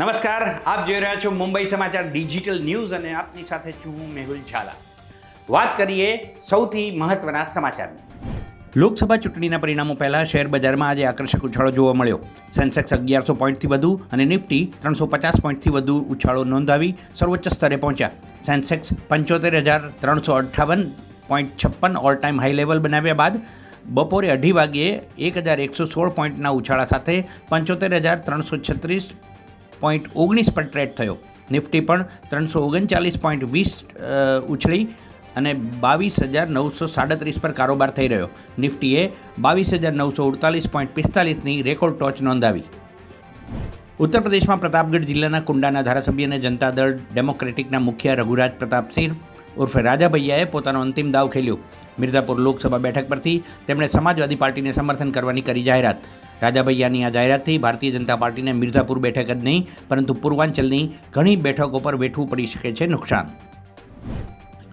નમસ્કાર, આપ જોઈ રહ્યા છો મુંબઈ સમાચાર ડિજિટલ ન્યૂઝ અને આપની સાથે છું હું મેહુલ ઝાલા. વાત કરીએ સૌથી મહત્વના સમાચારની. લોકસભા ચૂંટણીના પરિણામો પહેલાં શેર બજારમાં આજે આકર્ષક ઉછાળો જોવા મળ્યો. સેન્સેક્સ અગિયારસો પોઈન્ટથી વધુ અને નિફ્ટી ત્રણસો પચાસ પોઈન્ટથી વધુ ઉછાળો નોંધાવી સર્વોચ્ચ સ્તરે પહોંચ્યા. સેન્સેક્સ પંચોતેર હજાર ત્રણસો અઠ્ઠાવન પોઈન્ટ છપ્પન ઓલ ટાઈમ હાઈ લેવલ બનાવ્યા બાદ બપોરે અઢી વાગ્યે એક હજાર એકસો સોળ પોઈન્ટના ઉછાળા સાથે પંચોતેર હજાર ત્રણસો છત્રીસ પોઈન્ટ ઓગણીસ પર ટ્રેડ થયો. નિફ્ટી પણ ત્રણસો ઓગણચાલીસ પોઈન્ટ વીસ ઉછળી અને બાવીસ હજાર નવસો સાડત્રીસ પર કારોબાર થઈ રહ્યો. નિફ્ટીએ બાવીસ હજાર નવસો અડતાલીસ પોઈન્ટ પિસ્તાલીસની રેકોર્ડ ટોચ નોંધાવી. ઉત્તર પ્રદેશમાં પ્રતાપગઢ જિલ્લાના કુંડાના ધારાસભ્ય અને જનતા દળ ડેમોક્રેટિકના મુખ્ય રઘુરાજ પ્રતાપસિંહ ઉર્ફે રાજા ભૈયાએ પોતાનો અંતિમ દાવ ખેલ્યો. મિર્ઝાપુર લોકસભા બેઠક પરથી તેમણે સમાજવાદી પાર્ટીને સમર્થન કરવાની કરી જાહેરાત. રાજાભૈયાની આ જાહેરાતથી ભારતીય જનતા પાર્ટીને મિર્ઝાપુર બેઠક જ નહીં, પરંતુ પૂર્વાંચલની ઘણી બેઠકો પર વેઠવું પડી શકે છે નુકસાન.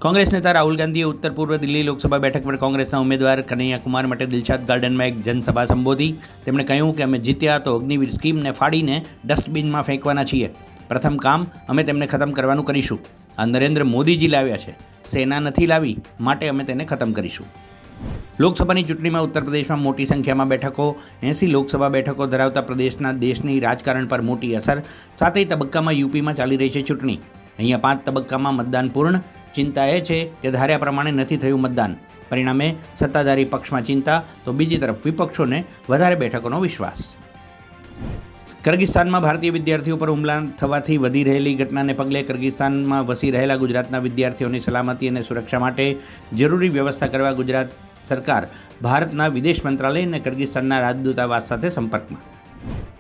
કોંગ્રેસ નેતા રાહુલ ગાંધીએ ઉત્તર પૂર્વ દિલ્હી લોકસભા બેઠક પર કોંગ્રેસના ઉમેદવાર કનૈયા કુમાર માટે દિલશાદ ગાર્ડનમાં એક જનસભા સંબોધી. તેમણે કહ્યું કે અમે જીત્યા તો અગ્નિવીર સ્કીમને ફાડીને ડસ્ટબિનમાં ફેંકવાના છીએ. પ્રથમ કામ અમે તેમને ખતમ કરવાનું કરીશું. આ નરેન્દ્ર મોદીજી લાવ્યા છે. સેના નથી લાવી, માટે અમે તેને ખતમ કરીશું. લોકસભાની ચૂંટણીમાં ઉત્તર પ્રદેશમાં મોટી સંખ્યામાં બેઠકો, એંસી લોકસભા બેઠકો ધરાવતા પ્રદેશના દેશની રાજકારણ પર મોટી અસર, સાતેય તબક્કામાં યુપીમાં ચાલી રહી છે ચૂંટણી. અહીંયા પાંચ તબક્કામાં મતદાન પૂર્ણ. ચિંતા એ છે કે ધાર્યા પ્રમાણે નથી થયું મતદાન. પરિણામે સત્તાધારી પક્ષમાં ચિંતા, તો બીજી તરફ વિપક્ષોને વધારે બેઠકોનો વિશ્વાસ. કિર્ગિસ્તાનમાં ભારતીય વિદ્યાર્થીઓ પર હુમલા થવાથી વધી રહેલી ઘટનાને પગલે કિર્ગિસ્તાનમાં વસી રહેલા ગુજરાતના વિદ્યાર્થીઓની સલામતી અને સુરક્ષા માટે જરૂરી વ્યવસ્થા કરવા ગુજરાત સરકાર, ભારતના વિદેશ મંત્રાલય અને કિર્ગિસ્તાનના રાજદૂતાવાસ સાથે સંપર્કમાં.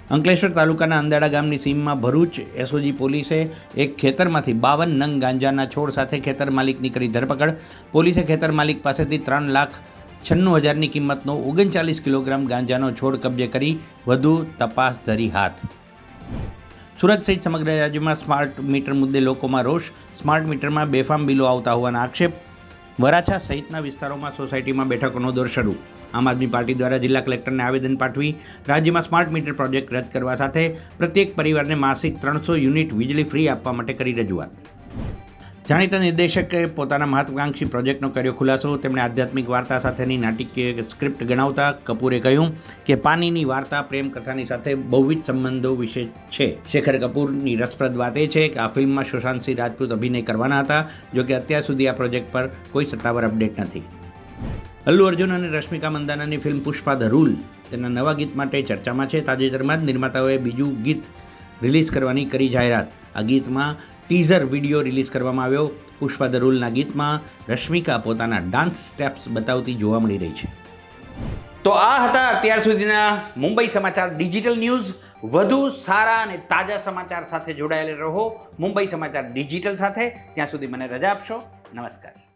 અંકલેશ્વર તાલુકાના અંદાડા ગામની સીમમાં ભરૂચ એસઓજી પોલીસે એક ખેતરમાંથી બાવન નંગ ગાંજાના છોડ સાથે ખેતર માલિકની કરી ધરપકડ. પોલીસે ખેતર માલિક પાસેથી ત્રણ લાખ છન્નું હજારની કિંમતનો ઓગણચાલીસ કિલોગ્રામ ગાંજાનો છોડ કબજે કરી વધુ તપાસ ધરી હાથ. સુરત સહિત સમગ્ર રાજ્યમાં સ્માર્ટ મીટર મુદ્દે લોકોમાં રોષ. સ્માર્ટ મીટરમાં બેફામ બિલો આવતા હોવાના આક્ષેપ. વરાછા સહિતના વિસ્તારોમાં સોસાયટીમાં બેઠકોનો દોર શરૂ. આમ આદમી પાર્ટી દ્વારા જિલ્લા કલેક્ટરને આવેદન પાઠવી રાજ્યમાં સ્માર્ટ મીટર પ્રોજેક્ટ રદ કરવા સાથે પ્રત્યેક પરિવારને માસિક ત્રણસો યુનિટ વીજળી ફ્રી આપવા માટે કરી રજૂઆત. જાણીતા નિર્દેશકે પોતાના મહત્વાકાંક્ષી પ્રોજેક્ટનો કર્યો ખુલાસો. તેમણે આધ્યાત્મિક વાર્તા સાથેની નાટકીય સ્ક્રિપ્ટ ગણાવતા કપૂરે કહ્યું કે પાનીની વાર્તા પ્રેમ કથાની સાથે બહુવિધ સંબંધો વિશે છે. શેખર કપૂરની રસપ્રદ વાત એ છે કે આ ફિલ્મમાં સુશાંત સિંહ રાજપૂત અભિનય કરવાના હતા જોકે અત્યાર સુધી આ પ્રોજેક્ટ પર કોઈ સત્તાવાર અપડેટ નથી. અલ્લુ અર્જુન અને રશ્મિકા મંદાનાની ફિલ્મ પુષ્પા ધ રૂલ તેના નવા ગીત માટે ચર્ચામાં છે. તાજેતરમાં જ નિર્માતાઓએ બીજું ગીત રિલીઝ કરવાની કરી જાહેરાત. આ ગીતમાં ટીઝર વીડિયો રિલીઝ કરવામાં આવ્યો. પુષ્પા દરૂલના ગીતમાં રશ્મિકા પોતાના ડાન્સ સ્ટેપ્સ બતાવતી જોવા મળી રહી છે. તો આ હતા અત્યાર સુધીના મુંબઈ સમાચાર ડિજિટલ ન્યૂઝ. વધુ સારા અને તાજા સમાચાર સાથે જોડાયેલા રહો. મુંબઈ સમાચાર ડિજિટલ સાથે. ત્યાં સુધી મને રજા આપશો. નમસ્કાર.